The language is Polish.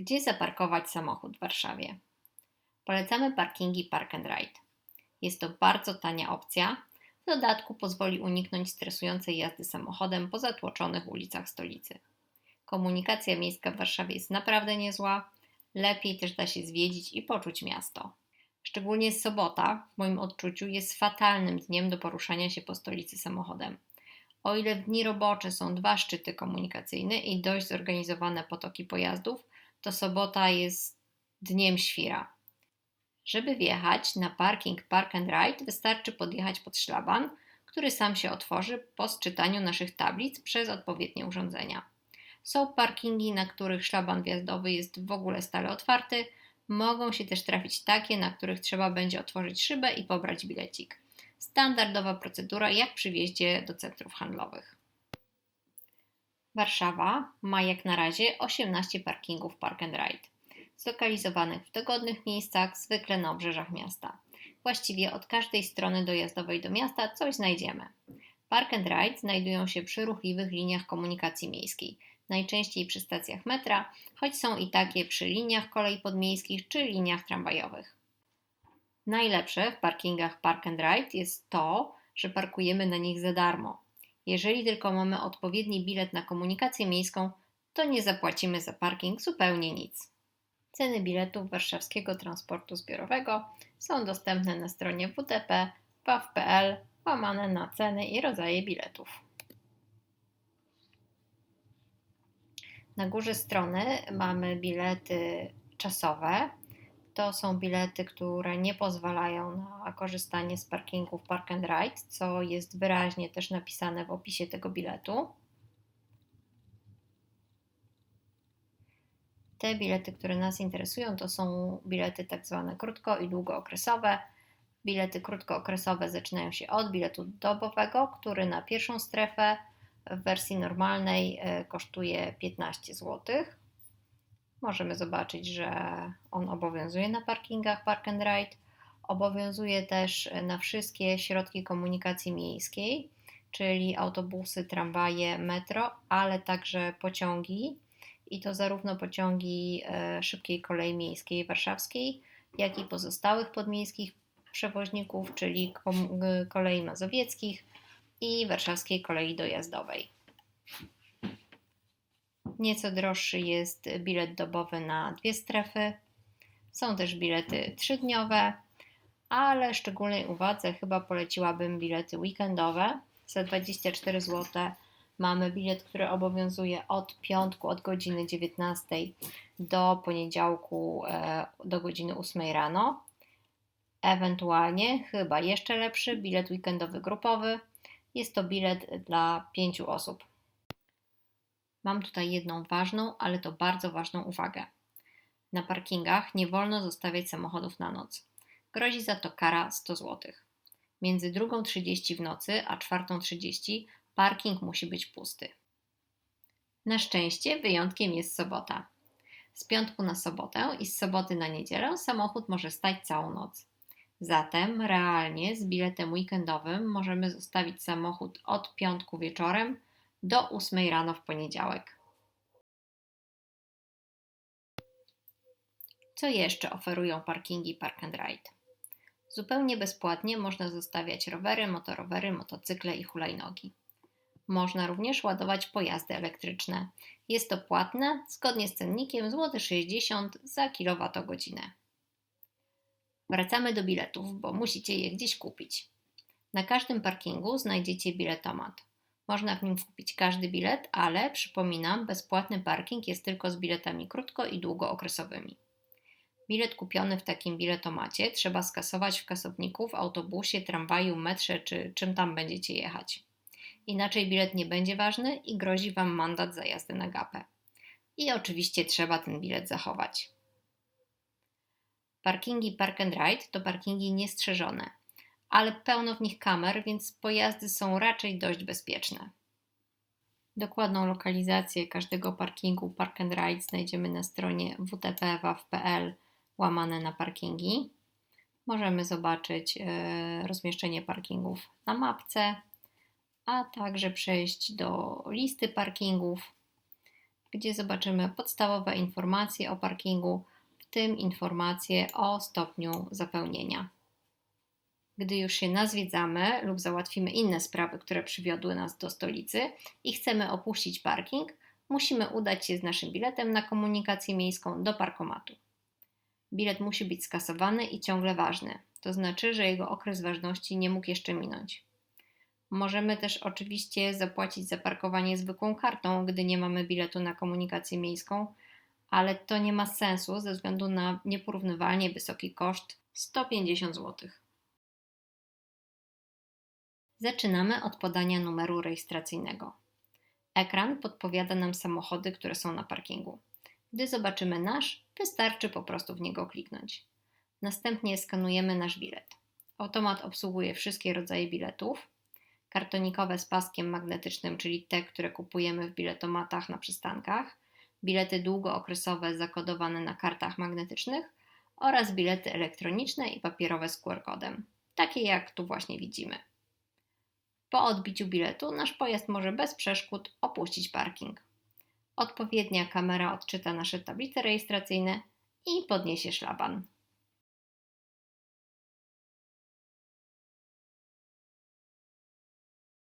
Gdzie zaparkować samochód w Warszawie? Polecamy parkingi Park and Ride. Jest to bardzo tania opcja. W dodatku pozwoli uniknąć stresującej jazdy samochodem po zatłoczonych ulicach stolicy. Komunikacja miejska w Warszawie jest naprawdę niezła. Lepiej też da się zwiedzić i poczuć miasto. Szczególnie sobota, w moim odczuciu, jest fatalnym dniem do poruszania się po stolicy samochodem. O ile w dni robocze są dwa szczyty komunikacyjne i dość zorganizowane potoki pojazdów, to sobota jest dniem świra. Żeby wjechać na parking Park and Ride, wystarczy podjechać pod szlaban, który sam się otworzy po sczytaniu naszych tablic przez odpowiednie urządzenia. Są parkingi, na których szlaban wjazdowy jest w ogóle stale otwarty. Mogą się też trafić takie, na których trzeba będzie otworzyć szybę i pobrać bilecik. Standardowa procedura jak przy wjeździe do centrów handlowych. Warszawa ma jak na razie 18 parkingów Park and Ride, zlokalizowanych w dogodnych miejscach, zwykle na obrzeżach miasta. Właściwie od każdej strony dojazdowej do miasta coś znajdziemy. Park and Ride znajdują się przy ruchliwych liniach komunikacji miejskiej, najczęściej przy stacjach metra, choć są i takie przy liniach kolei podmiejskich czy liniach tramwajowych. Najlepsze w parkingach Park and Ride jest to, że parkujemy na nich za darmo. Jeżeli tylko mamy odpowiedni bilet na komunikację miejską, to nie zapłacimy za parking zupełnie nic. Ceny biletów warszawskiego transportu zbiorowego są dostępne na stronie wtp.waw.pl łamane na ceny i rodzaje biletów. Na górze strony mamy bilety czasowe. To są bilety, które nie pozwalają na korzystanie z parkingów Park and Ride, co jest wyraźnie też napisane w opisie tego biletu. Te bilety, które nas interesują, to są bilety tak zwane krótko i długookresowe. Bilety krótkookresowe zaczynają się od biletu dobowego, który na pierwszą strefę w wersji normalnej e, kosztuje 15 zł. Możemy zobaczyć, że on obowiązuje na parkingach Park and Ride. Obowiązuje też na wszystkie środki komunikacji miejskiej, czyli autobusy, tramwaje, metro, ale także pociągi. I to zarówno pociągi e, szybkiej kolei miejskiej warszawskiej, jak i pozostałych podmiejskich przewoźników, czyli kolei mazowieckich i warszawskiej kolei dojazdowej. Nieco droższy jest bilet dobowy na dwie strefy. Są też bilety trzydniowe, ale szczególnej uwadze chyba poleciłabym bilety weekendowe. Za 24 zł mamy bilet, który obowiązuje od piątku, od godziny 19 do poniedziałku e, do godziny 8 rano. Ewentualnie, chyba jeszcze lepszy, bilet weekendowy grupowy. Jest to bilet dla pięciu osób. Mam tutaj jedną ważną, ale to bardzo ważną uwagę. Na parkingach nie wolno zostawiać samochodów na noc. Grozi za to kara 100 zł. Między 2.30 w nocy a 4.30 parking musi być pusty. Na szczęście wyjątkiem jest sobota. Z piątku na sobotę i z soboty na niedzielę samochód może stać całą noc. Zatem realnie z biletem weekendowym możemy zostawić samochód od piątku wieczorem do 8 rano w poniedziałek. Co jeszcze oferują parkingi Park and Ride? Zupełnie bezpłatnie można zostawiać rowery, motorowery, motocykle i hulajnogi. Można również ładować pojazdy elektryczne. Jest to płatne zgodnie z cennikiem złoty 60 za kilowatogodzinę. Wracamy do biletów, bo musicie je gdzieś kupić. Na każdym parkingu znajdziecie biletomat. Można w nim kupić każdy bilet, ale przypominam, bezpłatny parking jest tylko z biletami krótko i długookresowymi. Bilet kupiony w takim biletomacie trzeba skasować w kasowniku, w autobusie, tramwaju, metrze czy czym tam będziecie jechać. Inaczej bilet nie będzie ważny i grozi Wam mandat za jazdę na gapę. I oczywiście trzeba ten bilet zachować. Parkingi Park and Ride to parkingi niestrzeżone, ale pełno w nich kamer, więc pojazdy są raczej dość bezpieczne. Dokładną lokalizację każdego parkingu Park and Ride znajdziemy na stronie wtp.waw.pl łamane na parkingi. Możemy zobaczyć e, rozmieszczenie parkingów na mapce, a także przejść do listy parkingów gdzie zobaczymy podstawowe informacje o parkingu, w tym informacje o stopniu zapełnienia. Gdy już się nazwiedzamy lub załatwimy inne sprawy, które przywiodły nas do stolicy i chcemy opuścić parking, musimy udać się z naszym biletem na komunikację miejską do parkomatu. Bilet musi być skasowany i ciągle ważny, to znaczy, że jego okres ważności nie mógł jeszcze minąć. Możemy też oczywiście zapłacić za parkowanie zwykłą kartą, gdy nie mamy biletu na komunikację miejską, ale to nie ma sensu ze względu na nieporównywalnie wysoki koszt 150 zł. Zaczynamy od podania numeru rejestracyjnego. Ekran podpowiada nam samochody, które są na parkingu. Gdy zobaczymy nasz, wystarczy po prostu w niego kliknąć. Następnie skanujemy nasz bilet. Automat obsługuje wszystkie rodzaje biletów. Kartonikowe z paskiem magnetycznym, czyli te, które kupujemy w biletomatach na przystankach, bilety długookresowe zakodowane na kartach magnetycznych oraz bilety elektroniczne i papierowe z QR-kodem, takie jak tu właśnie widzimy. Po odbiciu biletu nasz pojazd może bez przeszkód opuścić parking. Odpowiednia kamera odczyta nasze tablice rejestracyjne i podniesie szlaban.